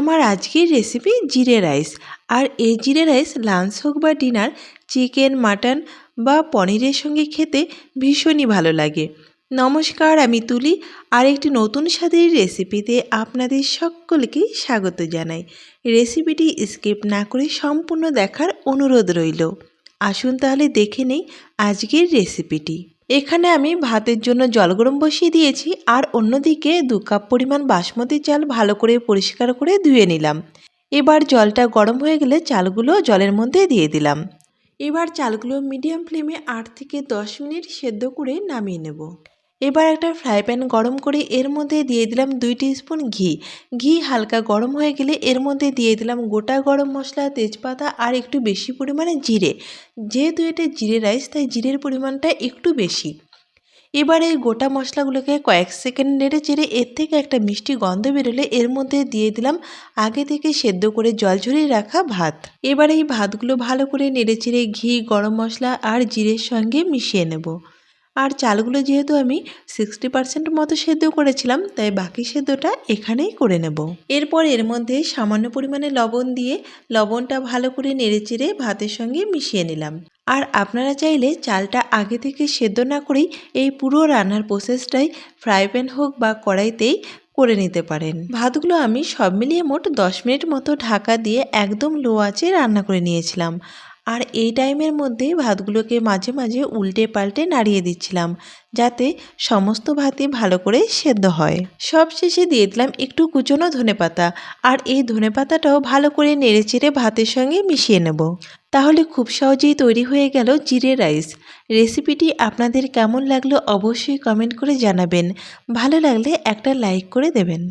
আমার আজকের রেসিপি জিরে রাইস আর এই জিরে রাইস লাঞ্চ হোক বা ডিনার চিকেন মাটন বা পনিরের সঙ্গে খেতে ভীষণই ভালো লাগে। নমস্কার, আমি তুলি। আর একটি নতুন স্বাদের রেসিপিতে আপনাদের সকলকে স্বাগত জানাই। রেসিপিটি স্কিপ না করে সম্পূর্ণ দেখার অনুরোধ রইল। আসুন তাহলে দেখে নেই আজকের রেসিপিটি এখানে আমি ভাতের জন্য জল গরম বসিয়ে দিয়েছি আর অন্যদিকে দু কাপ পরিমাণ বাসমতি চাল ভালো করে পরিষ্কার করে ধুয়ে নিলাম। এবার জলটা গরম হয়ে গেলে চালগুলো জলের মধ্যে দিয়ে দিলাম। এবার চালগুলো মিডিয়াম ফ্লেমে আট থেকে দশ মিনিট সেদ্ধ করে নামিয়ে নেব। এবার একটা ফ্রাই প্যান গরম করে এর মধ্যে দিয়ে দিলাম দুই স্পুন ঘি। ঘি হালকা গরম হয়ে গেলে এর মধ্যে দিয়ে দিলাম গোটা গরম মশলা, তেজপাতা আর একটু বেশি পরিমাণে জিরে। যেহেতু এটা জিরে রাইস, তাই জিরের পরিমাণটা একটু বেশি। এবার এই গোটা মশলাগুলোকে কয়েক সেকেন্ড নেড়ে চেড়ে এর থেকে একটা মিষ্টি গন্ধ বেরোলে এর মধ্যে দিয়ে দিলাম আগে থেকে সেদ্ধ করে জল ঝরিয়ে রাখা ভাত। এবার এই ভাতগুলো ভালো করে নেড়ে চেড়ে ঘি, গরম মশলা আর জিরের সঙ্গে মিশিয়ে নেব। আর চালগুলো যেহেতু আমি সিক্সটি পার্সেন্ট মতো সেদ্ধ করেছিলাম, তাই বাকি সেদ্ধটা এখানেই করে নেব। এরপর এর মধ্যে সামান্য পরিমাণে লবণ দিয়ে লবণটা ভালো করে নেড়েচেড়ে ভাতের সঙ্গে মিশিয়ে নিলাম। আর আপনারা চাইলে চালটা আগে থেকে সেদ্ধ না করেই এই পুরো রান্নার প্রসেসটাই ফ্রাই প্যান হোক বা কড়াইতেই করে নিতে পারেন। ভাতগুলো আমি সব মিলিয়ে মোট দশ মিনিট মতো ঢাকা দিয়ে একদম লো আঁচে রান্না করে নিয়েছিলাম। আর এই টাইমের মধ্যে ভাতগুলোকে মাঝে মাঝে উল্টে পাল্টে নাড়িয়ে দিচ্ছিলাম, যাতে সমস্ত ভাতই ভালো করে সেদ্ধ হয়। সব শেষে দিয়ে দিলাম একটু কুচনো ধনেপাতা, আর এই ধনেপাতাটাও ভালো করে নেড়েচেড়ে ভাতের সঙ্গে মিশিয়ে নেব। তাহলে খুব সহজেই তৈরি হয়ে গেল জিরে রাইস। রেসিপিটি আপনাদের কেমন লাগল অবশ্যই কমেন্ট করে জানাবেন। ভালো লাগলে একটা লাইক করে দেবেন।